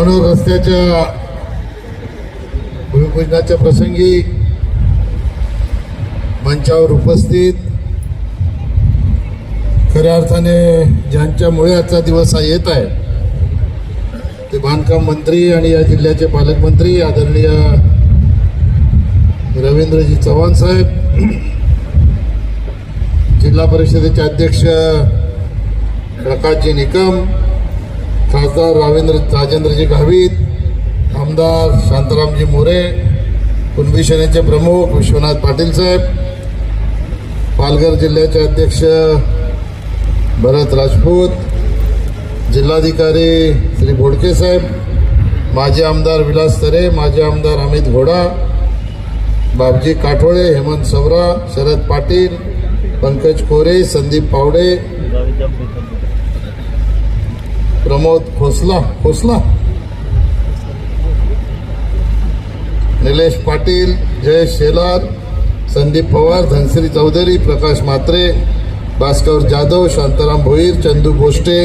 म्हणून रस्त्याच्या भूमिपूजनाच्या प्रसंगी मंचावर उपस्थित खऱ्या अर्थाने ज्यांच्यामुळे आजचा दिवस हा येत आहे ते बांधकाम मंत्री आणि या जिल्ह्याचे पालकमंत्री आदरणीय रवींद्रजी चव्हाण साहेब जिल्हा परिषदेचे अध्यक्ष प्रकाशजी निकम खासदार रावेंद्र राजेंद्रजी गावित आमदार शांतारामजी मोरे कुणबी सेनेचे प्रमुख विश्वनाथ पाटील साहेब पालघर जिल्ह्याचे अध्यक्ष भरत राजपूत जिल्हाधिकारी श्री बोडके साहेब माजी आमदार विलास तरे माजी आमदार अमित घोडा बाबजी काठोळे हेमंत सवरा शरद पाटील पंकज कोरे संदीप पावडे प्रमोद खोसला खोसला. निलेश पाटील जयेश शेलार संदीप पवार धनश्री चौधरी प्रकाश म्हात्रे भास्कर जाधव शांताराम भोईर चंदू गोष्टे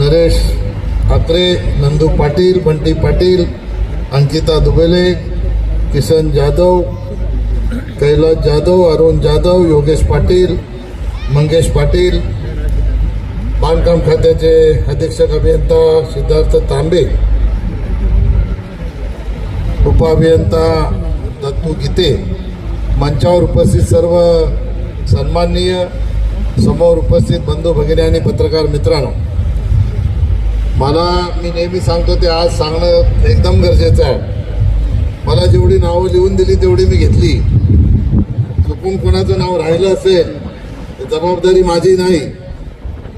नरेश ठाकरे नंदू पाटील बंटी पाटील अंकिता दुबेले किसन जाधव कैलास जाधव अरुण जाधव योगेश पाटील मंगेश पाटील बांधकाम खात्याचे अधीक्षक अभियंता सिद्धार्थ तांबे उपअभियंता दत्तू गीते मंचावर उपस्थित सर्व सन्माननीय समोर उपस्थित बंधू भगिनी आणि पत्रकार मित्रांनो मला मी नेहमी सांगतो ते आज सांगणं एकदम गरजेचं आहे. मला जेवढी नावं लिहून दिली तेवढी मी घेतली. चुकून कोणाचं नाव राहिलं असेल तर जबाबदारी माझी नाही.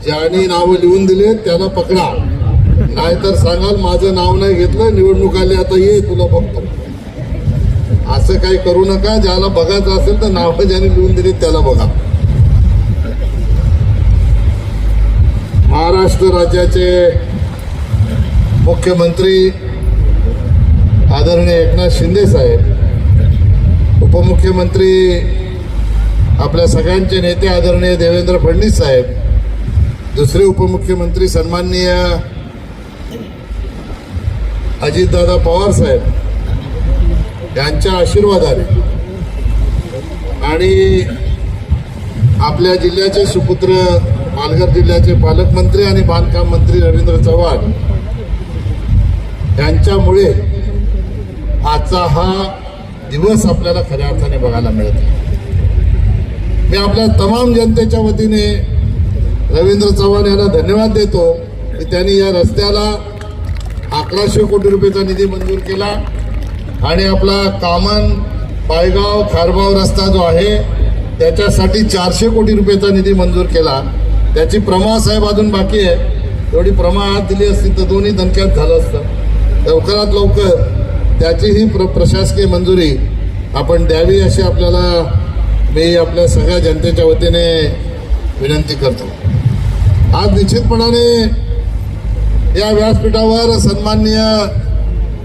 ज्याने नावं लिहून दिले त्याला पकडा. नाहीतर सांगाल माझं नाव नाही घेतलं निवडणूक आली आता ये तुला बघतो असं काही करू नका ज्याला बघायचं असेल तर नावं ज्याने लिहून दिली त्याला बघा. महाराष्ट्र राज्याचे मुख्यमंत्री आदरणीय एकनाथ शिंदे साहेब उपमुख्यमंत्री आपल्या सगळ्यांचे नेते आदरणीय देवेंद्र फडणवीस साहेब दुसरे उपमुख्यमंत्री सन्माननीय अजितदादा पवार साहेब यांच्या आशीर्वादाने आणि आपल्या जिल्ह्याचे सुपुत्र पालघर जिल्ह्याचे पालकमंत्री आणि बांधकाम मंत्री रवींद्र चव्हाण यांच्यामुळे आजचा हा दिवस आपल्याला खऱ्या अर्थाने बघायला मिळत मी आपल्या तमाम जनतेच्या वतीने रवींद्र चव्हाण यांना धन्यवाद देतो की त्यांनी या रस्त्याला अकराशे कोटी रुपयेचा निधी मंजूर केला. आणि आपला कामन पायगाव खारबाव रस्ता जो आहे त्याच्यासाठी चारशे कोटी रुपयेचा निधी मंजूर केला. त्याची प्रमा साहेब अजून बाकी आहे. एवढी प्रमा आत दिली असती तर दोन्ही धनक्यात झालं असतं. लवकरात लवकर त्याचीही प्र प्रशासकीय मंजुरी आपण द्यावी अशी आपल्याला मी आपल्या सगळ्या जनतेच्या वतीने विनंती करतो. आज निश्चितपणाने या व्यासपीठावर सन्माननीय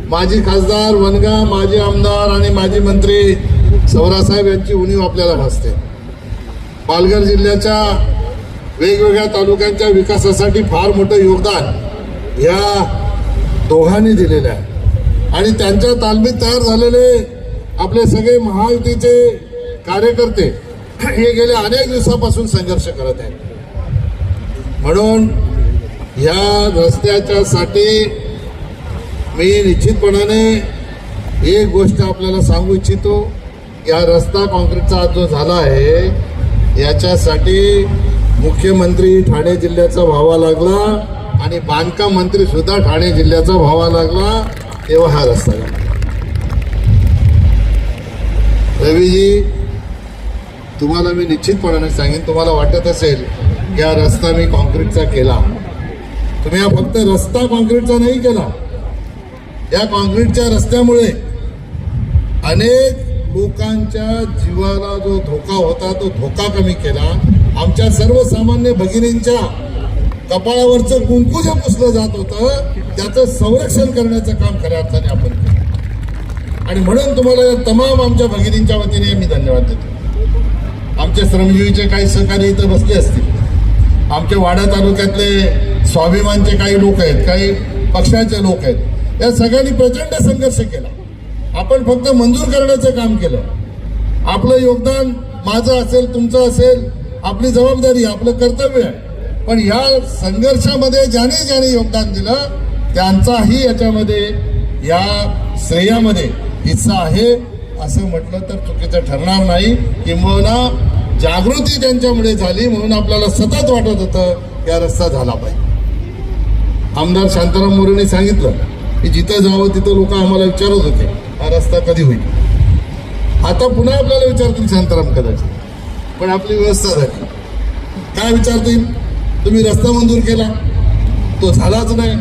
माजी खासदार वनगा माजी आमदार आणि माजी मंत्री सवरासाहेब यांची उणीव आपल्याला भासते. पालघर जिल्ह्याच्या वेगवेगळ्या तालुक्यांच्या विकासासाठी फार मोठं योगदान या दोघांनी दिलेलं आहे. आणि त्यांच्या तालमीत तयार झालेले आपले सगळे महायुतीचे कार्यकर्ते हे गेल्या अनेक दिवसापासून संघर्ष करत आहेत. म्हणून या रस्त्याच्या साठी मी निश्चितपणाने एक गोष्ट आपल्याला सांगू इच्छितो या रस्ता काँक्रीटचा आज जो झाला आहे याच्यासाठी मुख्यमंत्री ठाणे जिल्ह्याचा व्हावा लागला आणि बांधकाम मंत्री सुद्धा ठाणे जिल्ह्याचा व्हावा लागला तेव्हा हा रस्ता झाला. रवीजी तुम्हाला मी निश्चितपणाने सांगेन तुम्हाला वाटत असेल या रस्ता मी कॉन्क्रीटचा केला. तुम्ही हा फक्त रस्ता कॉन्क्रीटचा नाही केला. या कॉन्क्रीटच्या रस्त्यामुळे अनेक लोकांच्या जीवाला जो धोका होता तो धोका कमी केला. आमच्या सर्वसामान्य भगिनींच्या कपाळावरचं कुंकू जे पुसलं जात होतं त्याचं संरक्षण करण्याचं काम खऱ्या अर्थाने आपण केलं. आणि म्हणून तुम्हाला या तमाम आमच्या भगिनींच्या वतीने मी धन्यवाद देतो. आमचे श्रमजीवीचे काही सहकारी इथं बसले असतील. आमच्या वाडा तालुक्यातले स्वाभिमानचे काही लोक आहेत काही पक्षाचे लोक आहेत. या सगळ्यांनी प्रचंड संघर्ष केला. आपण फक्त मंजूर करण्याचं काम केलं. आपलं योगदान माझं असेल तुमचं असेल आपली जबाबदारी आपलं कर्तव्य आहे. पण या संघर्षामध्ये ज्याने ज्याने योगदान दिलं त्यांचाही याच्यामध्ये या श्रेयामध्ये हिस्सा आहे. असं म्हटलं तर चुकीचं ठरणार नाही. किंबहुना जागृती त्यांच्यामुळे झाली म्हणून आपल्याला सतत वाटत होतं की हा रस्ता झाला पाहिजे. आमदार शांताराम मोरेने सांगितलं की जिथं जावं तिथं लोक आम्हाला विचारत होते हा रस्ता कधी होईल? आता पुन्हा आपल्याला विचारतील शांताराम कदाचित. पण आपली व्यवस्था झाली. काय विचारतील? तुम्ही रस्ता मंजूर केला? तो झालाच नाही.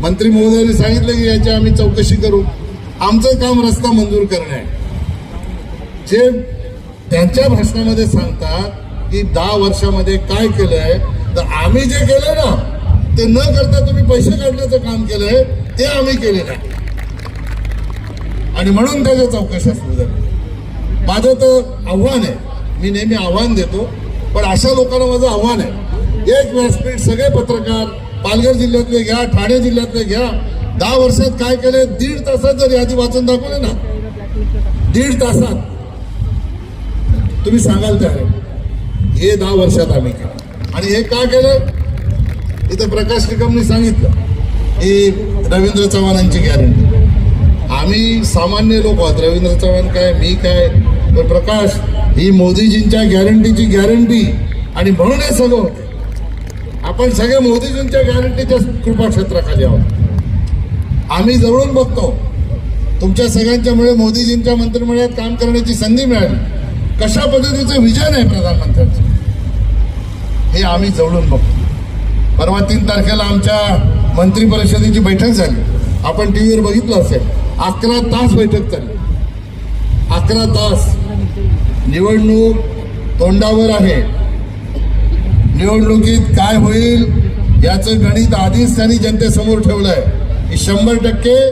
मंत्री महोदयांनी सांगितलं की याची आम्ही चौकशी करू. आमचं काम रस्ता मंजूर करणे आहे. जे त्यांच्या भाषणामध्ये सांगतात की दहा वर्षामध्ये काय केलंय? तर आम्ही जे केलं ना ते न करता तुम्ही पैसे काढण्याचं काम केलंय ते आम्ही केलेलं आहे. आणि म्हणून त्याच्या चौकशा सुरू झाली माझं तर आव्हान आहे. मी नेहमी आव्हान देतो पण अशा लोकांना माझं आव्हान आहे. एक व्यासपीठ सगळे पत्रकार पालघर जिल्ह्यातले घ्या ठाणे जिल्ह्यातले घ्या. दहा वर्षात काय केले दीड तासात जर यादी वाचून दाखवले ना दीड तासात. तुम्ही सांगाल त्या हे दहा वर्षात आम्ही केलं. आणि हे का केलं? इथं प्रकाश निकमने सांगितलं ही रवींद्र चव्हाणांची गॅरंटी आम्ही सामान्य लोक आहोत. रवींद्र चव्हाण काय मी काय? तर प्रकाश ही मोदीजींच्या गॅरंटीची गॅरंटी आणि म्हणून हे सगळं होते. आपण सगळे मोदीजींच्या गॅरंटीच्या कृपाक्षेत्राखाली आहोत. आम्ही जवळून बघतो. तुमच्या सगळ्यांच्यामुळे मोदीजींच्या मंत्रिमंडळात काम करण्याची संधी मिळाली. कशा पद्धतीचं विजन आहे प्रधानमंत्र्यांचं? हे आम्ही जवळून बघतो. परवा तीन तारखेला आमच्या मंत्री परिषदेची बैठक झाली. आपण टी व्हीवर बघितलं असेल. अकरा तास बैठक झाली. अकरा तास. निवडणूक तोंडावर आहे. निवडणुकीत काय होईल याचं गणित आधीच त्यांनी जनतेसमोर ठेवलंय. की शंभर टक्के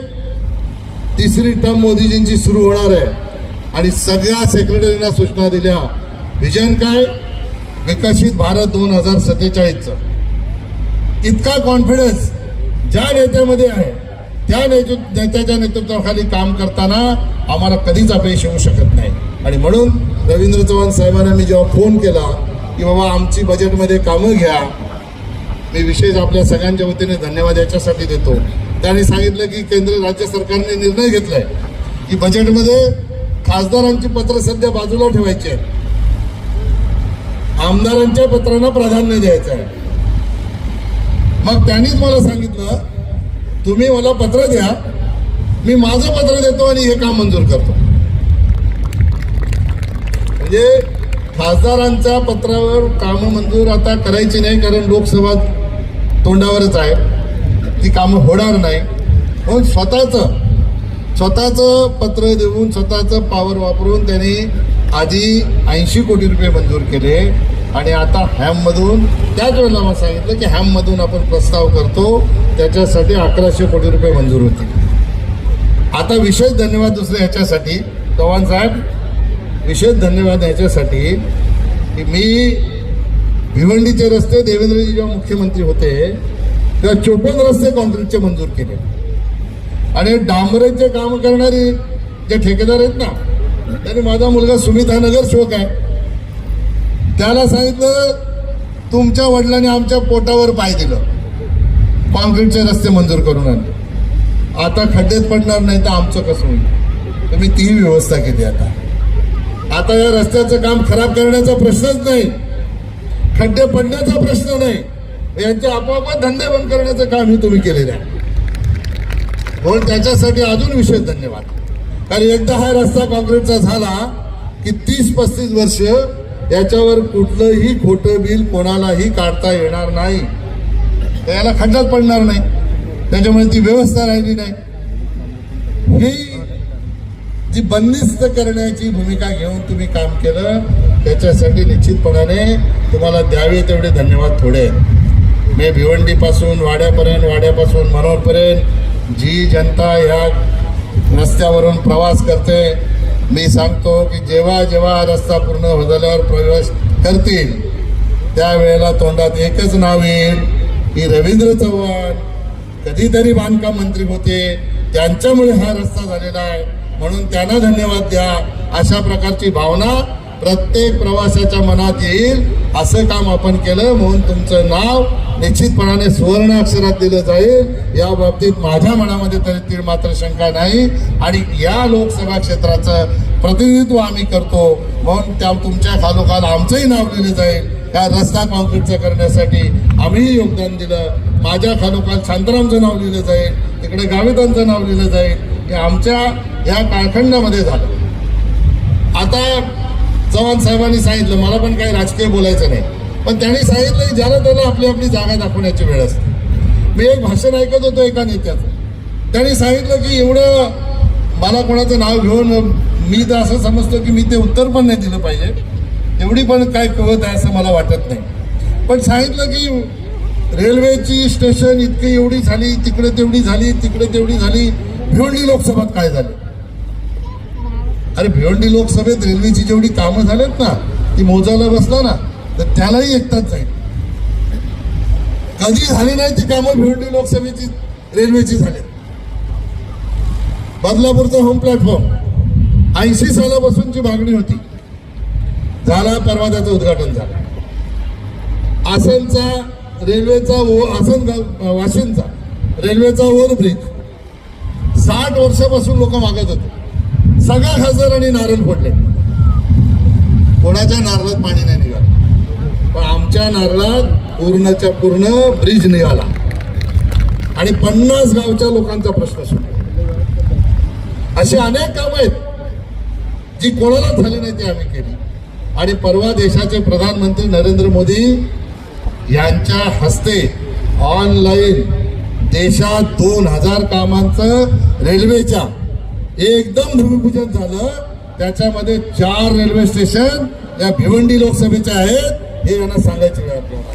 तिसरी टर्म मोदीजींची सुरू होणार आहे. आणि सगळ्या सेक्रेटरीना सूचना दिल्या. विजन काय? विकसित भारत दोन हजार सत्तेचाळीसचं. इतका कॉन्फिडन्स ज्या नेत्यामध्ये आहे त्या नेतृ नेत्याच्या नेतृत्वाखाली काम करताना आम्हाला कधीच अपयश येऊ शकत नाही. आणि म्हणून रवींद्र चव्हाण साहेबांना मी जेव्हा फोन केला की बाबा आमची बजेटमध्ये कामं घ्या मी विशेष आपल्या सगळ्यांच्या वतीने धन्यवाद याच्यासाठी देतो. त्यांनी सांगितलं की केंद्र राज्य सरकारने निर्णय घेतलाय की बजेटमध्ये खासदारांची पत्र सध्या बाजूला ठेवायची आहेत. आमदारांच्या पत्रांना प्राधान्य द्यायचं आहे. मग त्यांनीच मला सांगितलं तुम्ही मला पत्र द्या मी माझं पत्र देतो आणि हे काम मंजूर करतो. म्हणजे खासदारांच्या पत्रावर कामं मंजूर आता करायची नाही कारण लोकसभा तोंडावरच आहे. ती कामं होणार नाही. म्हणून स्वतःचं स्वतःचं पत्र देऊन स्वतःचं पॉवर वापरून त्यांनी आधी ऐंशी कोटी रुपये मंजूर केले. आणि आता हॅममधून त्याच वेळेला मला सांगितलं की हॅममधून आपण प्रस्ताव करतो त्याच्यासाठी अकराशे कोटी रुपये मंजूर होते आता विशेष धन्यवाद दुसरे ह्याच्यासाठी. चव्हाण साहेब विशेष धन्यवाद ह्याच्यासाठी की मी भिवंडीचे रस्ते देवेंद्रजी जेव्हा मुख्यमंत्री होते तेव्हा चोपन्न रस्ते कॉन्क्रीटचे मंजूर केले. आणि डांबरेचे काम करणारे जे ठेकेदार आहेत ना त्यांनी माझा मुलगा सुमित हा नगरसेवक आहे. त्याला सांगितलं तुमच्या वडिलांनी आमच्या पोटावर पाय दिलं. कॉन्क्रीटचे रस्ते मंजूर करून आणले. आता खड्डेत पडणार नाही तर आमचं कसं होईल? तुम्ही ती व्यवस्था केली आता. आता या रस्त्याचं काम खराब करण्याचा प्रश्नच नाही. खड्डे पडण्याचा प्रश्न नाही. यांचे आपोआप धंदे बंद करण्याचं काम हे तुम्ही केलेलं आहे. म्हणून त्याच्यासाठी अजून विशेष धन्यवाद. कारण एकदा हा रस्ता काँक्रीटचा झाला की तीस पस्तीस वर्ष याच्यावर कुठलंही खोटं बिल कोणालाही काढता येणार नाही. याला खड्ड्यात पडणार नाही. त्याच्यामुळे ती व्यवस्था राहिली नाही. ही जी बंदिस्त करण्याची भूमिका घेऊन तुम्ही काम केलं त्याच्यासाठी निश्चितपणाने तुम्हाला द्यावे तेवढे धन्यवाद थोडे. आहेत मी भिवंडीपासून वाड्यापर्यंत वाड्यापासून मनोरपर्यंत जी जनता ह्या रस्त्यावरून प्रवास करते मी सांगतो की जेव्हा जेव्हा रस्ता पूर्ण झाल्यावर प्रवेश करतील त्यावेळेला तोंडात एकच नाव येईल की रवींद्र चव्हाण. कधीतरी बांधकाम मंत्री होते त्यांच्यामुळे हा रस्ता झालेला आहे. म्हणून त्यांना धन्यवाद द्या. अशा प्रकारची भावना प्रत्येक प्रवाशाच्या मनात येईल असं काम आपण केलं म्हणून तुमचं नाव निश्चितपणाने सुवर्ण अक्षरात दिलं जाईल. या बाबतीत माझ्या मनामध्ये तरी ती मात्र शंका नाही. आणि या लोकसभा क्षेत्राचं प्रतिनिधित्व आम्ही करतो म्हणून त्या तुमच्या खालोखाल आमचंही नाव लिहिलं जाईल. या रस्ता कॉन्क्रीटचा करण्यासाठी आम्हीही योगदान दिलं. माझ्या खालोखाल शांतारामचं नाव लिहिलं जाईल. तिकडे गावितांचं नाव लिहिलं जाईल. हे आमच्या या कालखंडामध्ये झालं. आता चव्हाण साहेबांनी सांगितलं मला पण काही राजकीय बोलायचं नाही. पण त्यांनी सांगितलं की ज्याला त्याला आपली आपली जागा दाखवण्याची वेळ असते. मी एक भाषण ऐकत होतो एका नेत्याचं. त्यांनी सांगितलं की एवढं मला कोणाचं नाव घेऊन मी तर असं समजतो की मी ते उत्तर पण नाही दिलं पाहिजे. तेवढी पण काय कळत आहे असं मला वाटत नाही. पण सांगितलं की रेल्वेची स्टेशन इतकी एवढी झाली तिकडे तेवढी झाली तिकडे तेवढी झाली भिवंडी लोकसभेत काय झाली? अरे भिवंडी लोकसभेत रेल्वेची जेवढी कामं झालेत ना ती मोजायला बसला ना तर त्यालाही एकटाच जाईल. कधी झाली नाही ती कामं भिवंडी लोकसभेची रेल्वेची झाली. बदलापूरचा होम प्लॅटफॉर्म ऐंशी सालापासूनची मागणी होती. झाला परवा त्याचं उद्घाटन झालं. आसनचा रेल्वेचा ओ आसन गाव- वाशिमचा रेल्वेचा ओव्हरब्रिज. साठ वर्षापासून लोक मागत होते. सगळ्या खासदारांनी नारळ फोडले. कोणाच्या नारळात पाणी नाही निघालं? पण आमच्या नारळात पूर्णच्या पूर्ण ब्रिज निघाला. आणि पन्नास गावच्या लोकांचा प्रश्न सुटला. अशी अनेक कामं आहेत जी कोणालाच झाली नाही ती आम्ही केली. आणि परवा देशाचे प्रधानमंत्री नरेंद्र मोदी यांच्या हस्ते ऑनलाईन देशात दोन हजार कामांचं रेल्वेच्या एकदम भूमिपूजन झालं. त्याच्यामध्ये चार रेल्वे स्टेशन या भिवंडी लोकसभेचे आहेत. हे यांना सांगायचे वेळ आपल्याला.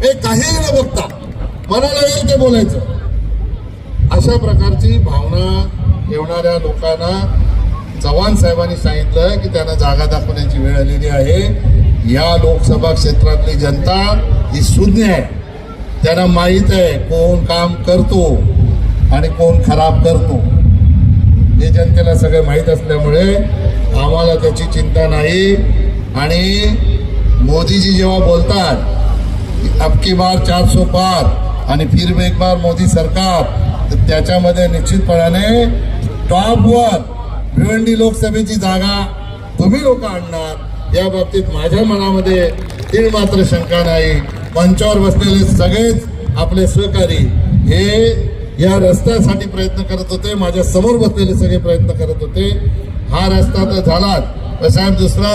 हे काही न बघता मनाला येईल ते बोलायचं. अशा प्रकारची भावना ठेवणाऱ्या लोकांना चव्हाण साहेबांनी सांगितलं की त्यांना जागा दाखवण्याची वेळ आलेली आहे. या लोकसभा क्षेत्रातली जनता ही शून्य आहे. त्यांना माहीत आहे कोण काम करतो आणि कोण खराब करतो. हे जनतेला सगळं माहीत असल्यामुळे आम्हाला त्याची चिंता नाही. आणि मोदीजी जेव्हा बोलतात अबकी बार चार सो पार आणि फिर एक बार मोदी सरकार तर त्याच्यामध्ये निश्चितपणाने टॉपवर भिवंडी लोकसभेची जागा तुम्ही लोक आणणार. या बाबतीत माझ्या मनामध्ये तीळ मात्र शंका नाही. मंचावर बसलेले सगळेच आपले सहकारी हे या रस्त्यासाठी प्रयत्न करत होते. माझ्यासमोर बसलेले सगळे प्रयत्न करत होते. हा रस्ता तर झालाच साहेब दुसरा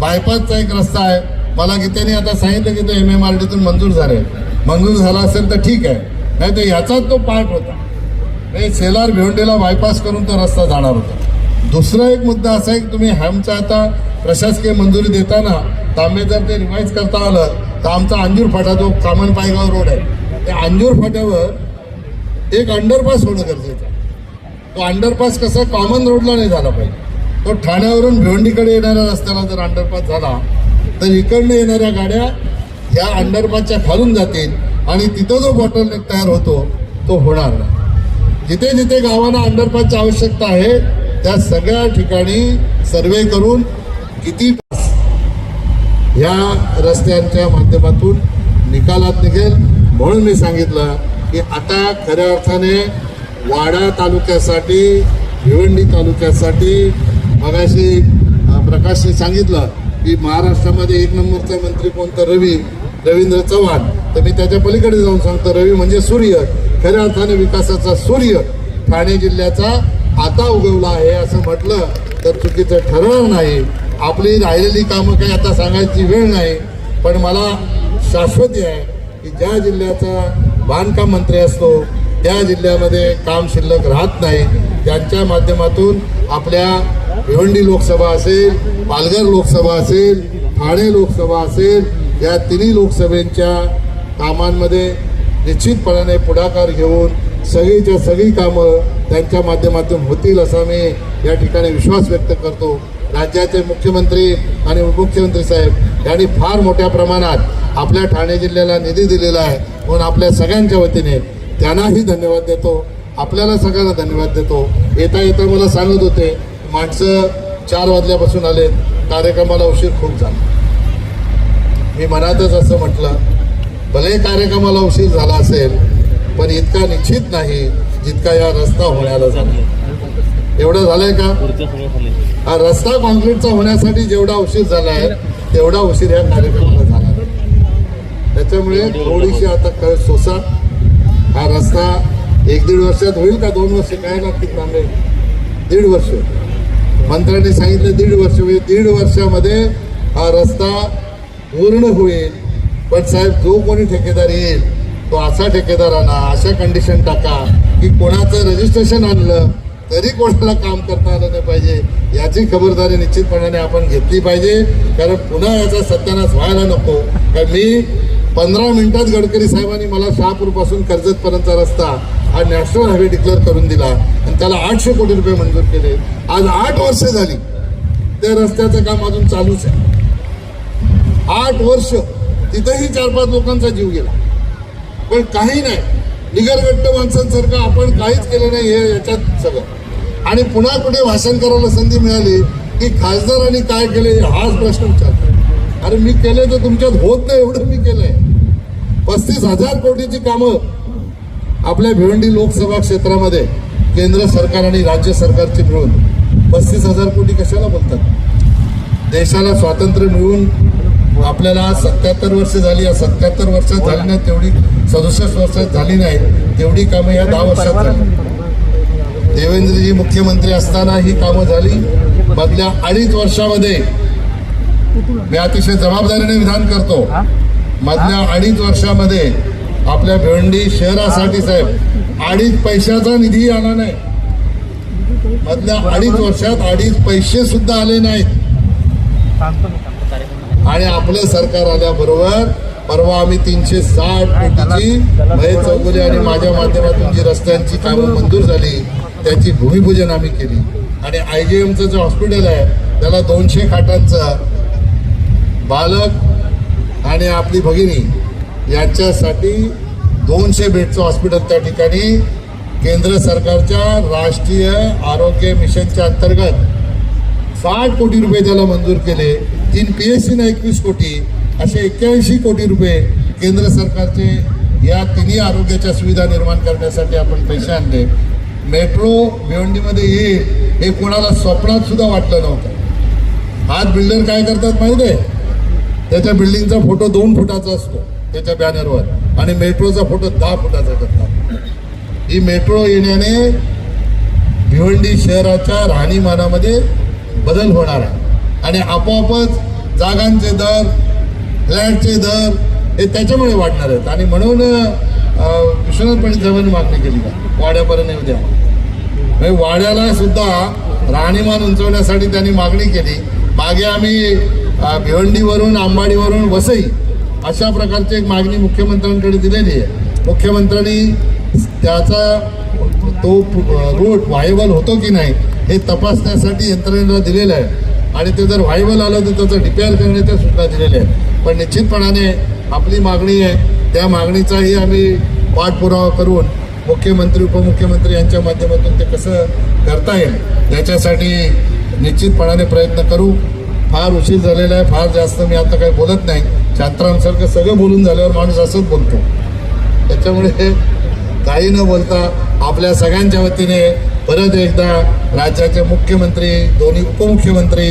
बायपासचा एक रस्ता आहे. मला की त्यांनी आता सांगितलं की तो एम एम आर टीतून मंजूर झाले मंजूर झाला असेल तर ठीक आहे. नाही तर याचाच तो पार्ट होता. हे सेलार भिवंडीला बायपास करून तो रस्ता जाणार होता. दुसरा एक मुद्दा असा आहे की तुम्ही हॅमचा आता प्रशासकीय मंजुरी देताना तांबे जर ते रिवाईज करता आलं तर आमचा अंजूर फाटा जो कामन पायगाव रोड आहे त्या अंजूर फाट्यावर एक अंडरपास होणं गरजेचं आहे. तो अंडरपास कसा कॉमन रोडला नाही झाला पाहिजे. तो ठाण्यावरून भिवंडीकडे येणाऱ्या रस्त्याला जर अंडरपास झाला तर इकडनं येणाऱ्या गाड्या या अंडरपासच्या खालून जातील आणि तिथं जो बॉटलनेक तयार होतो तो होणार नाही. जिथे जिथे गावांना अंडरपासची आवश्यकता आहे त्या सगळ्या ठिकाणी सर्वे करून किती तास या रस्त्यांच्या माध्यमातून निकालात निघेल म्हणून मी सांगितलं की आता खऱ्या अर्थाने वाडा तालुक्यासाठी भिवंडी तालुक्यासाठी मगाशी प्रकाशने सांगितलं की महाराष्ट्रामध्ये एक नंबरचा मंत्री कोणता? रवी. रवींद्र चव्हाण. तर मी त्याच्या पलीकडे जाऊन सांगतो रवी म्हणजे सूर्य. खऱ्या अर्थाने विकासाचा सूर्य ठाणे जिल्ह्याचा आता उगवला आहे असं म्हटलं तर चुकीचं ठरणार नाही. आपली राहिलेली कामं काही आता सांगायची वेळ नाही. पण मला शाश्वती आहे की ज्या जिल्ह्याचा बांधकाम मंत्री असतो त्या जिल्ह्यामध्ये काम शिल्लक राहत नाही. त्यांच्या माध्यमातून आपल्या भिवंडी लोकसभा असेल पालघर लोकसभा असेल ठाणे लोकसभा असेल या तिन्ही लोकसभेच्या कामांमध्ये निश्चितपणाने पुढाकार घेऊन सगळीच्या सगळी कामं त्यांच्या माध्यमातून होतील असा मी या ठिकाणी विश्वास व्यक्त करतो. राज्याचे मुख्यमंत्री आणि उपमुख्यमंत्री साहेब यांनी फार मोठ्या प्रमाणात आपल्या ठाणे जिल्ह्याला निधी दिलेला आहे म्हणून आपल्या सगळ्यांच्या वतीने त्यांनाही धन्यवाद देतो. आपल्याला सगळ्यांना धन्यवाद देतो. येता येता मला सांगत होते माणसं चार वाजल्यापासून आले कार्यक्रमाला उशीर खूप झाला. मी मनातच असं म्हटलं भले कार्यक्रमाला उशीर झाला असेल पण इतका निश्चित नाही जितका या रस्ता होण्याला झाला. एवढं झालंय का? हा रस्ता कॉन्क्रीटचा होण्यासाठी जेवढा उशीर झाला आहे तेवढा उशीर या कार्यक्रमाला झाला. त्याच्यामुळे थोडीशी आता कळ सोसा. हा रस्ता एक दीड वर्षात होईल का दोन वर्ष? काय लागतील तांबे दीड वर्ष. मंत्र्यांनी सांगितलं दीड वर्ष म्हणजे दीड वर्षामध्ये हा रस्ता पूर्ण होईल. पण साहेब जो कोणी ठेकेदार येईल तो असा ठेकेदार आणा अशा कंडिशन टाका की कोणाचं रजिस्ट्रेशन आणलं तरी कोणाला काम करता आलं नाही पाहिजे. याची खबरदारी निश्चितपणाने आपण घेतली पाहिजे. कारण पुन्हा याचा सत्यानाश व्हायला नको. कारण मी पंधरा मिनिटात गडकरी साहेबांनी मला शहापूरपासून कर्जतपर्यंतचा रस्ता हा नॅशनल हायवे डिक्लेअर करून दिला आणि त्याला आठशे कोटी रुपये मंजूर केले. आज आठ वर्ष झाली. त्या रस्त्याचं काम अजून चालूच आहे. आठ वर्ष तिथेही चार पाच लोकांचा जीव गेला. पण काही नाही. निगरगट्ट माणसांसारखं आपण काहीच केलं नाही हे याच्यात सगळं. आणि पुन्हा कुठे भाषण करायला संधी मिळाली की खासदारांनी काय केले हाच प्रश्न विचारतो अरे मी केले तर तुमच्यात होत नाही एवढं मी केलंय. पस्तीस हजार कोटीची कामं आपल्या भिवंडी लोकसभा क्षेत्रामध्ये केंद्र सरकार आणि राज्य सरकारची मिळून पस्तीस हजार कोटी कशाला बोलतात? देशाला स्वातंत्र्य मिळून आपल्याला सत्याहत्तर वर्ष झाली या सत्याहत्तर वर्षात झाली नाही तेवढी सदुसष्ट वर्षात झाली नाही तेवढी कामं या दहा वर्षात झाली. देवेंद्रजी मुख्यमंत्री असताना ही कामं झाली. मधल्या अडीच वर्षामध्ये मी अतिशय जबाबदारीने विधान करतो. मधल्या अडीच वर्षामध्ये आपल्या भिवंडी शहरासाठी साहेब अडीच पैशाचा निधी आला नाही. मधल्या अडीच वर्षात अडीच पैसे सुद्धा आले नाहीत. आणि आपलं सरकार आल्याबरोबर परवा आम्ही तीनशे साठ कोटीची महेश चौगुले आणि माझ्या माध्यमातून जी रस्त्यांची कामं मंजूर झाली त्याची भूमिपूजन आम्ही केली. आणि आय जी एमचं जे हॉस्पिटल आहे त्याला दोनशे खाटांचं बालक आणि आपली भगिनी यांच्यासाठी दोनशे बेडचं हॉस्पिटल त्या ठिकाणी केंद्र सरकारच्या राष्ट्रीय आरोग्य मिशनच्या अंतर्गत साठ कोटी रुपये त्याला मंजूर केले. तीन पी एस सीनं एकवीस कोटी असे एक्क्याऐंशी कोटी रुपये केंद्र सरकारचे या तिन्ही आरोग्याच्या सुविधा निर्माण करण्यासाठी आपण पैसे आणले. मेट्रो भिवंडीमध्ये येईल हे कोणाला स्वप्नात सुद्धा वाटलं नव्हतं. आज बिल्डर काय करतात माहिती आहे त्याच्या बिल्डिंगचा फोटो दोन फुटाचा असतो त्याच्या बॅनरवर. आणि मेट्रोचा फोटो दहा फुटाचा करतात. ही मेट्रो येण्याने भिवंडी शहराच्या राहणीमानामध्ये बदल होणार आहे. आणि आपोआपच जागांचे दर फ्लॅटचे दर हे त्याच्यामुळे वाढणार आहेत. आणि म्हणून विश्वनाथ पंडित साहेबांनी मागणी केली का? वाड्यापर्यंत येऊ द्या. म्हणजे वाड्याला सुद्धा राहणीमान उंचवण्यासाठी त्यांनी मागणी केली. मागे आम्ही भिवंडीवरून आंबाडीवरून वसई अशा प्रकारची एक मागणी मुख्यमंत्र्यांकडे दिलेली आहे. मुख्यमंत्र्यांनी त्याचा तो रूट व्हायबल होतो की नाही हे तपासण्यासाठी यंत्रणेला दिलेलं आहे. आणि ते जर व्हायबल आलं तर त्याचं रिपेअर करण्याच्या सूचना दिलेल्या आहेत. पण निश्चितपणाने आपली मागणी आहे. त्या मागणीचाही आम्ही पाठपुरावा करून मुख्यमंत्री उपमुख्यमंत्री यांच्या माध्यमातून ते कसं करता येईल त्याच्यासाठी निश्चितपणाने प्रयत्न करू. फार उशीर झालेला आहे फार जास्त मी आता काही बोलत नाही. शांतरामसारखं सगळं बोलून झाल्यावर माणूस असंच बोलतो. त्याच्यामुळे काही न बोलता आपल्या सगळ्यांच्या वतीने परत एकदा राज्याचे मुख्यमंत्री दोन्ही उपमुख्यमंत्री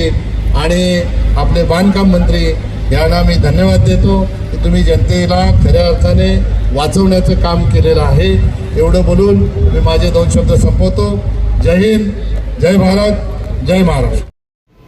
आणि आपले बांधकाम मंत्री यांना मी धन्यवाद देतो की तुम्ही जनतेला खऱ्या अर्थाने वाचवण्याचं काम केलेलं आहे. एवढं बोलून मी माझे दोन शब्द संपवतो. जय हिंद जय भारत जय महाराष्ट्र.